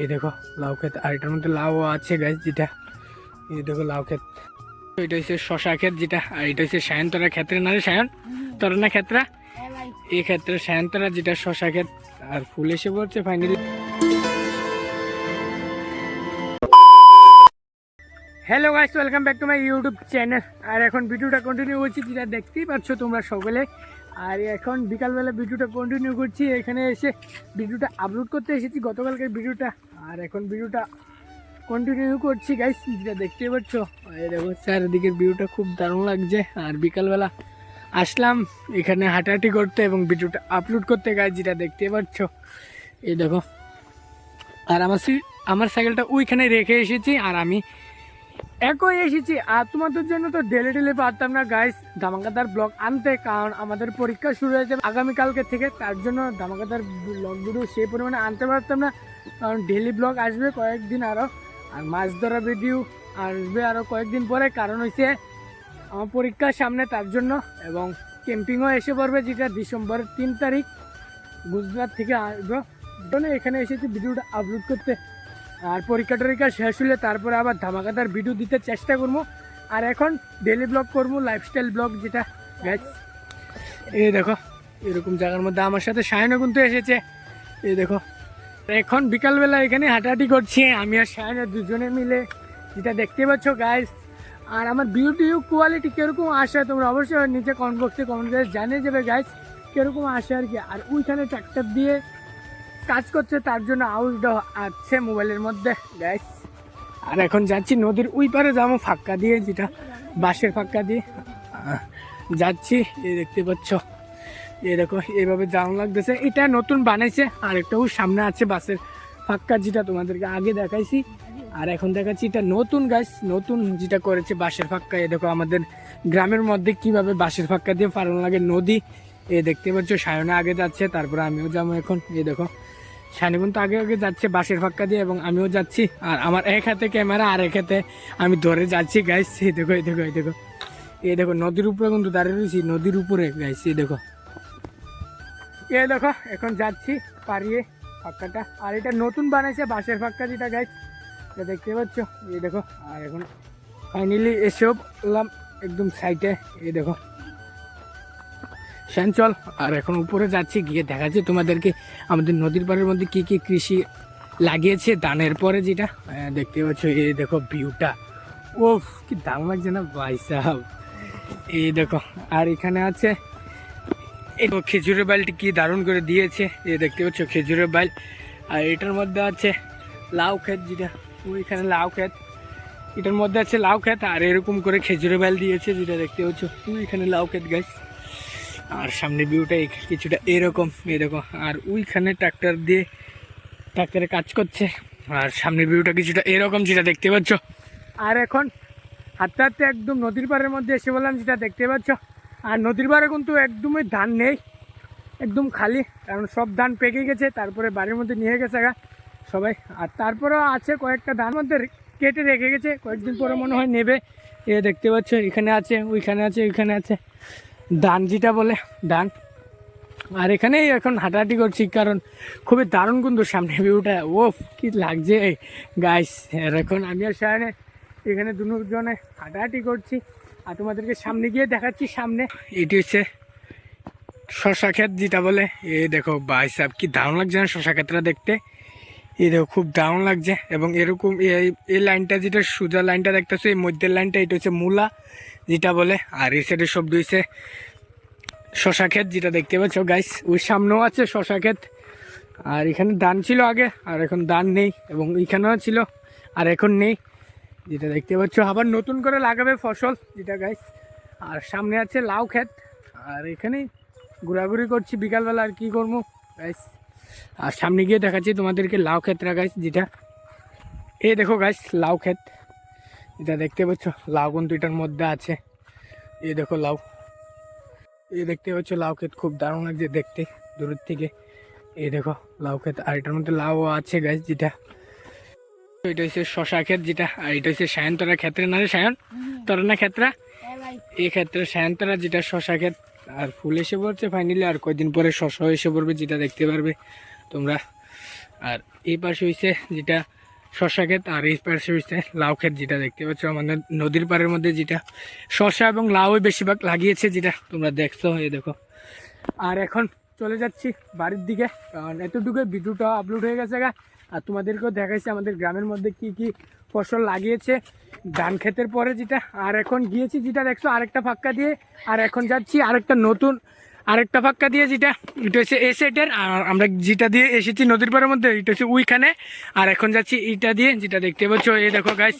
এই দেখো, লাউ ক্ষেত। আর এটার মধ্যে লাউ আছে গাছ যেটা। এই দেখো, লাউ ক্ষেত। এটা হচ্ছে শশা ক্ষেত, যেটা। আর এটা হচ্ছে সায়ন্তরা ক্ষেত্রে, না রে সায়ন? তোর না ক্ষেত্রা? এই ক্ষেত্রে সায়ন্তরা, যেটা শশা ক্ষেত। আর ফুল এসে পড়ছে finally hello guys welcome back to my YouTube channel আর এখন ভিডিওটা কন্টিনিউ করছি, যেটা দেখতেই পাচ্ছ তোমরা সকলে। আর এখন বিকালবেলা ভিডিওটা কন্টিনিউ করছি। এখানে এসে ভিডিওটা আপলোড করতে এসেছি গতকালকের ভিডিওটা। আর এখন ভিডিওটা কন্টিনিউ করছি গাইস যেটা দেখতেই পাচ্ছ। দেখো, চারিদিকের ভিউটা খুব দারুণ লাগছে। আর বিকালবেলা আসলাম এখানে হাঁটাহাঁটি করতে এবং ভিডিওটা আপলোড করতে গাইস যেটা দেখতে পাচ্ছ। এই দেখো। আর আমার আমার সাইকেলটা ওইখানে রেখে এসেছি, আর আমি একই এসেছি, আর তোমাদের জন্য তো ডেলি ডেলি পারতাম না গাইস ধামাকাদার ব্লগ আনতে, কারণ আমাদের পরীক্ষা শুরু হয়েছে আগামীকালকে থেকে, তার জন্য ধামাকাদার ব্লগ ভিডিও সেই পরিমাণে আনতে পারতাম না। কারণ ডেলি ব্লগ আসবে কয়েকদিন আরও আর মাছ ধরা ভিডিও আসবে আরও কয়েকদিন পরে। কারণ হয়েছে আমার পরীক্ষার সামনে তার জন্য, এবং ক্যাম্পিংও এসে পড়বে, যেটা ডিসেম্বর তিন তারিখ, গুজরাট থেকে আসব। এখানে এসেছি ভিডিওটা আপলোড করতে। আর পরীক্ষা টরীক্ষা শেষ হলে তারপরে আবার ধামাকাদার ভিডিও দিতে চেষ্টা করব। আর এখন ডেলি ব্লগ করব লাইফস্টাইল ব্লগ যেটা। গ্যাস এই দেখো, এরকম জায়গার মধ্যে আমার সাথে সায়নও কিন্তু এসেছে। এই দেখো, এখন বিকালবেলা এখানে হাঁটাহাঁটি করছি, আমি আর সায়না দুজনে মিলে। যেটা দেখতে পাচ্ছ গাইস আর আমার বিউটি কোয়ালিটি কীরকম আসে তোমরা অবশ্যই নিচে কমেন্ট বক্সে কমেন্ট করে জানিয়ে যাবে গাইস কীরকম আসে আর কি। আর ওইখানে ট্র্যাক্টর দিয়ে কাজ করছে, তার জন্য আউটডো আছে মোবাইলের মধ্যে গ্যাস আর এখন যাচ্ছি নদীর ওই পারে, যাব ফাক্কা দিয়ে, যেটা বাঁশের ফাক্কা দিয়ে। যাচ্ছি, এই দেখতে পাচ্ছ। দেখো, এইভাবে দারুণ লাগতেছে। এটা নতুন বানাইছে আর একটাও সামনে আছে বাসের ফাক্কা যেটা তোমাদেরকে আগে দেখাইছি। আর এখন দেখাচ্ছি এটা নতুন গাছ নতুন যেটা করেছে বাঁশের ফাক্কা এ দেখো, আমাদের গ্রামের মধ্যে কীভাবে বাঁশের ফাক্কা দিয়ে পালন লাগে নদী। এ দেখতে পাচ্ছ, সায়নে আগে যাচ্ছে, তারপরে আমিও যাব এখন। এ দেখো সায়নে কিন্তু আগে আগে যাচ্ছে বাঁশের ফাক্কা দিয়ে এবং আমিও যাচ্ছি। আর আমার এক হাতে ক্যামেরা আর এক হাতে আমি ধরে যাচ্ছি গাইস এই দেখো এই দেখো এই দেখো। এই দেখো, নদীর উপরে কিন্তু দাঁড়িয়ে রয়েছি, নদীর উপরে গাইস এই দেখো। এই দেখো, এখন যাচ্ছি পারিয়ে ফাক্কাটা আর এটা নতুন বানাইছে বাঁশের ফাক্কা যেটা গাইস এটা দেখতে পাচ্ছ? এই দেখো, আর এখন ফাইনালি এসব একদম সাইডে এই দেখো। শ্যানচল আর এখন উপরে যাচ্ছি গিয়ে দেখাচ্ছি তোমাদেরকে আমাদের নদীর পাড়ের মধ্যে কি কি কৃষি লাগিয়েছে ধানের পরে যেটা। দেখতে পাচ্ছ এই দেখো ভিউটা। ও কি দাম লাগছে না ভাই সাহেব। এই দেখো আর এখানে আছে এই দেখো, খেজুরের বাইলটি কি দারুণ করে দিয়েছে। এই দেখতে পাচ্ছ খেজুরের বাইল আর এটার মধ্যে আছে লাউ ক্ষেত যেটা ওইখানে লাউ ক্ষেত। এটার মধ্যে আছে লাউ ক্ষেত আর এরকম করে খেজুরের বাইল দিয়েছে যেটা দেখতে পাচ্ছ। ওইখানে লাউ ক্ষেত গাছ আর সামনে ভিউটা কিছুটা এরকম এরকম। আর ওইখানে ট্রাক্টর দিয়ে ট্রাক্টরে কাজ করছে। আর সামনের ভিউটা কিছুটা এরকম যেটা দেখতে পাচ্ছ। আর এখন হাঁটতে হাঁটতে একদম নদীর পাড়ের মধ্যে এসে বললাম যেটা দেখতে পাচ্ছ। আর নদীর পাড়ে কিন্তু একদমই ধান নেই, একদম খালি। কারণ সব ধান পেকে গেছে, তারপরে বাড়ির মধ্যে নিয়ে গেছে গা সবাই। আর তারপরেও আছে কয়েকটা ধান মধ্যে কেটে রেখে গেছে, কয়েকদিন পরে মনে হয় নেবে। এ দেখতে পাচ্ছ, এখানে আছে, ওইখানে আছে ওইখানে আছে। ধান যেটা বলে, ডান। আর এখানেই এখন হাঁটাহাঁটি করছি, কারণ খুবই দারুণ কিন্তু সামনে ভিউটা ও কি লাগছে। গাইস এখন আমি আর সায়নে এখানে দুজনে হাঁটাহাঁটি করছি। আর তোমাদেরকে সামনে গিয়ে দেখাচ্ছি, সামনে এটি হচ্ছে শশা ক্ষেত যেটা বলে। এ দেখো, ভাই কি দারুণ লাগছে না শশা ক্ষেতটা দেখতে। দেখো খুব দারুণ লাগছে এবং এরকম এই এই লাইনটা যেটা সোজা লাইনটা দেখতেছো, এই মধ্যের লাইনটা, এটা হচ্ছে মূলা, যেটা বলে আর এই সাইডে সব রয়েছে শশা ক্ষেত, যেটা দেখতে পাচ্ছ গাইস ওই সামনেও আছে শশা ক্ষেত। আর এখানে ধান ছিল আগে, আর এখন ধান নেই এবং এখানেও ছিল, আর এখন নেই। যেটা দেখতে পাচ্ছ, আবার নতুন করে লাগাবে ফসল, যেটা গাইস আর সামনে আছে লাউ ক্ষেত। আর এখানেই ঘোরাঘুরি করছি, বিকালবেলা আর কি করব গাইস আর সামনে গিয়ে দেখাচ্ছি তোমাদেরকে লাউ ক্ষেতরা গাইস যেটা। এই দেখো গাইস লাউ ক্ষেত। এটা দেখতে পাচ্ছ লাউ কিন্তু এটার মধ্যে আছে। এ দেখো লাউ। এই দেখতে পাচ্ছ লাউ ক্ষেত খুব দারুণ লাগছে দেখতে দূরের থেকে। এই দেখো লাউ ক্ষেত আর এটার মধ্যে লাউ আছে গাছ যেটা। এটা হচ্ছে শশা ক্ষেত যেটা আর এটা হচ্ছে সায়ন্তরা ক্ষেত্রে। না রে সায়ন? তোর না ক্ষেত্রা? এই ক্ষেত্রে সায়ন্তরা যেটা শশা ক্ষেত। আর ফুল এসে পড়ছে ফাইনালি আর কয়দিন পরে শশা এসে পড়বে, যেটা দেখতে পারবে তোমরা। আর এই পাশে হয়েছে যেটা শশা ক্ষেত, আর এই পাশে হয়েছে লাউ ক্ষেত, যেটা দেখতে পাচ্ছ আমাদের নদীর পাড়ের মধ্যে যেটা। শশা এবং লাউই বেশিরভাগ লাগিয়েছে, যেটা তোমরা দেখছ, এই দেখো। আর এখন চলে যাচ্ছি বাড়ির দিকে, কারণ এতটুকু ভিডিওটা আপলোড হয়ে গেছে গা। আর তোমাদেরকেও দেখাইছি আমাদের গ্রামের মধ্যে কি কি ফসল লাগিয়েছে। ধান ক্ষেতের পরে যেটা, আর এখন গিয়েছি যেটা দেখছ, আরেকটা ফাঁকা দিয়ে, আর এখন যাচ্ছি আরেকটা নতুন, আরেকটা ফাঁকা দিয়ে যেটা, এটা হচ্ছে এ সেটের আর আমরা যেটা দিয়ে এসেছি নদীর পাড়ের মধ্যে, এটা হচ্ছে ওইখানে আর এখন যাচ্ছি এটা দিয়ে, যেটা দেখতে পাচ্ছ, এই দেখো গাছ